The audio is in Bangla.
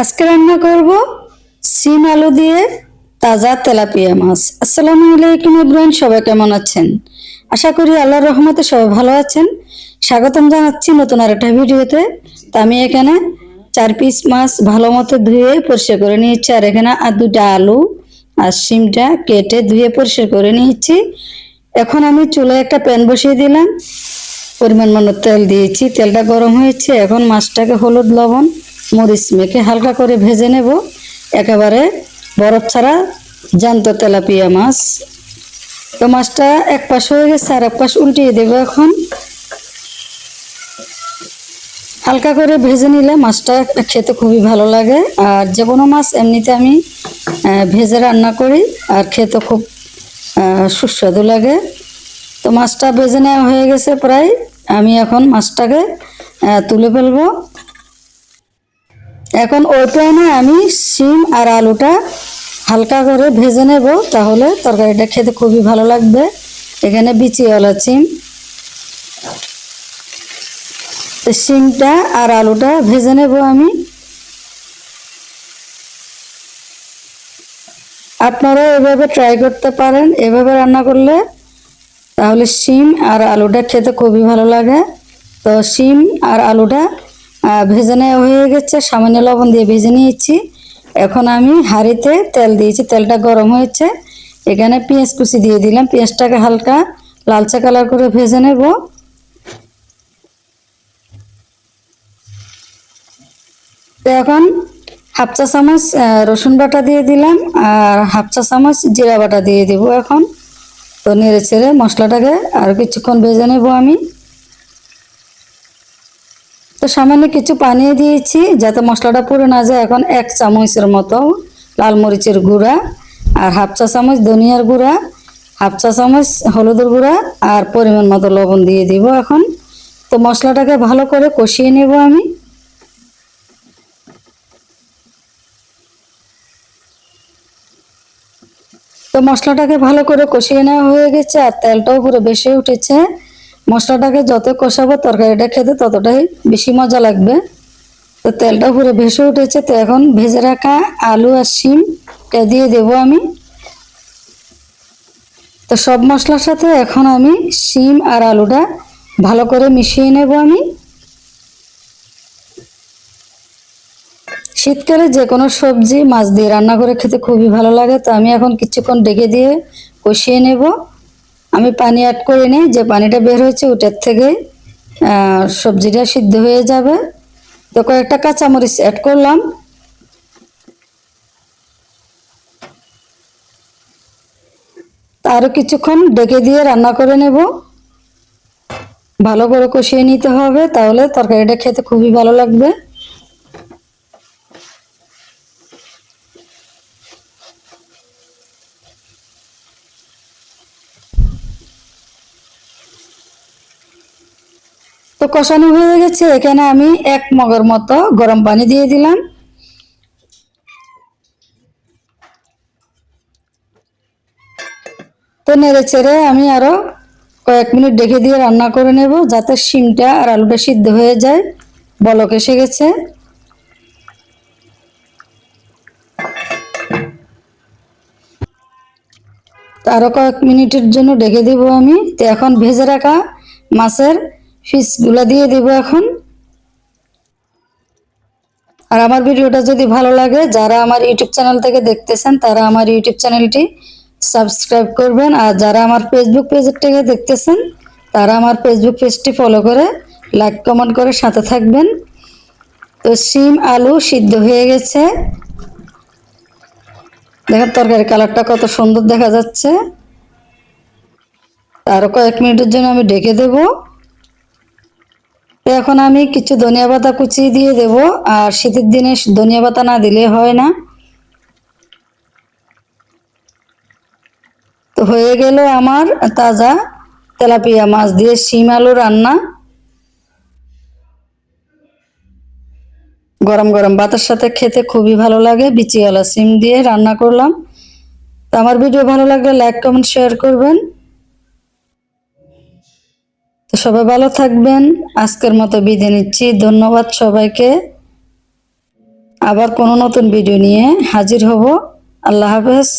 আজকে রান্না করব সিম আলু দিয়ে তাজা তেলাপিয়া মাছ। আসসালামু আলাইকুম ইব্রাহিম সবাই কেমন আছেন? আশা করি আল্লাহর রহমতে সবাই ভালো আছেন। স্বাগতম জানাচ্ছি নতুন আর একটা ভিডিওতে। তো আমি এখানে চার পিস মাছ ভালো মতো ধুয়ে পরিষ্কার করে নিয়েছি। আর এখানে আর দুটা আলু আর সিমটা কেটে ধুয়ে পরিষ্কার করে নিয়েছি। এখন আমি চুলায় একটা প্যান বসিয়ে দিলাম। পরিমাণ মতো তেল দিয়েছি। তেলটা গরম হয়েছে। এখন মাছটাকে হলুদ লবণ মরিচ মেখে হালকা করে ভেজে নেব। একেবারে বরফ ছাড়া জ্যান্ত তেলাপিয়া মাছ। তো মাছটা এক পাশ হয়ে গেছে আর এক পাশ উল্টিয়ে দেবো এখন। হালকা করে ভেজে নিলে মাছটা খেতে খুবই ভালো লাগে। আর যে কোনো মাছ এমনিতে আমি ভেজে রান্না করি আর খেতে খুব সুস্বাদু লাগে। তো মাছটা ভেজে নেওয়া হয়ে গেছে প্রায়। আমি এখন মাছটাকে তুলে ফেলব। এখন ওই প্যানে আমি শিম আর আলুটা হালকা করে ভেজে নেব, তাহলে তরকারিটা খেতে খুবই ভালো লাগবে। এখানে বিচিওয়ালা সিম শিমটা আর আলুটা ভেজে নেব আমি। আপনারা এভাবে ট্রাই করতে পারেন, এভাবে রান্না করলে, তাহলে শিম আর আলুটা খেতে খুবই ভালো লাগে। তো শিম আর আলুটা ভেজে নেওয়া হয়ে গেছে, সামান্য লবণ দিয়ে ভেজে নিয়েছি। এখন আমি হাঁড়িতে তেল দিয়েছি, তেলটা গরম হয়েছে। এখানে পেঁয়াজ কুচি দিয়ে দিলাম, পেঁয়াজটাকে হালকা লালচে কালার করে ভেজে নেব। এখন হাফ চা চামচ রসুন বাটা দিয়ে দিলাম, আর হাফ চা চামচ জিরা বাটা দিয়ে দিব এখন। তো নেড়ে ছেড়ে মশলাটাকে আর কিছুক্ষণ ভেজে নেব আমি। তো সামান্য কিছু পানি দিয়েছি যাতে মশলাটা পুড়ে না যায়। এখন এক চামচের মতো লাল মরিচের গুঁড়া আর হাফ চা চামচ ধনিয়ার গুঁড়া, হাফ চা চামচ হলুদের গুঁড়া আর পরিমাণ মতো লবণ দিয়ে দিব এখন। তো মশলাটাকে ভালো করে কষিয়ে নেব আমি। তো মশলাটাকে ভালো করে কষিয়ে নেওয়া হয়ে গেছে আর তেলটাও পুরো বেশি উঠেছে। মশলাটাকে যত কষাবো, তরকারিটা খেতে ততটাই বেশি মজা লাগবে। তো তেলটা পুরো ভেসে উঠেছে, তো এখন ভেজে রাখা আলু আর শিমটা দিয়ে দেবো আমি। তো সব মশলার সাথে এখন আমি শিম আর আলুটা ভালো করে মিশিয়ে নেব আমি। শীতকালে যে কোনো সবজি, মাছ দিয়ে রান্না করে খেতে খুবই ভালো লাগে, তো আমি এখন কিছুক্ষণ ডেকে দিয়ে কষিয়ে নেব। আমি পানি অ্যাড করে নিই, যে পানিটা বের হয়েছে ওটার থেকে সবজিটা সিদ্ধ হয়ে যাবে। তো কয়েকটা কাঁচামরিচ অ্যাড করলাম। আরও কিছুক্ষণ ডেকে দিয়ে রান্না করে নেব। ভালো করে কষিয়ে নিতে হবে, তাহলে তরকারিটা খেতে খুবই ভালো লাগবে। তো কষানো হয়ে গেছে, এখানে আমি এক মগের মতো গরম পানি দিয়ে দিলাম। তো নেড়ে চেড়ে আমি আরও কয়েক মিনিট ডেকে দিয়ে রান্না করে নেব, যাতে শিমটা আর আলুটা সিদ্ধ হয়ে যায়। বলক এসে গেছে। তো আরও কয়েক মিনিটের জন্য ডেকে দিব আমি। তো এখন ভেজে রাখা মাছের ফিসগুলো দিয়ে দিব এখন। আর আমার ভিডিওটা যদি ভালো লাগে, যারা আমার ইউটিউব চ্যানেল থেকে দেখতেছেন, তারা আমার ইউটিউব চ্যানেলটি সাবস্ক্রাইব করবেন। আর যারা আমার ফেসবুক পেজের থেকে দেখতেছেন, তারা আমার ফেসবুক পেজটি ফলো করে লাইক কমেন্ট করে সাথে থাকবেন। তো শিম আলু সিদ্ধ হয়ে গেছে। দেখেন তরকারি কালারটা কত সুন্দর দেখা যাচ্ছে। আরও কয়েক মিনিটের জন্য আমি ডেকে দেবো। এখন আমি কিছু ধনিয়া পাতা কুচিয়ে দিয়ে দেব, আর শীতের দিনে ধনিয়া পাতা না দিলে হয় না। তো হয়ে গেল আমার তাজা তেলাপিয়া মাছ দিয়ে শিম আলু রান্না। গরম গরম ভাতের সাথে খেতে খুবই ভালো লাগে, বিচিওয়ালা সিম দিয়ে রান্না করলাম। তো আমার ভিডিও ভালো লাগলে লাইক, কমেন্ট, শেয়ার করবেন। তো সবাই ভালো থাকবেন। আজকের মতো বিদায় নিচ্ছি। ধন্যবাদ সবাইকে। আবার কোনো নতুন ভিডিও নিয়ে হাজির হব। আল্লাহ হাফেজ।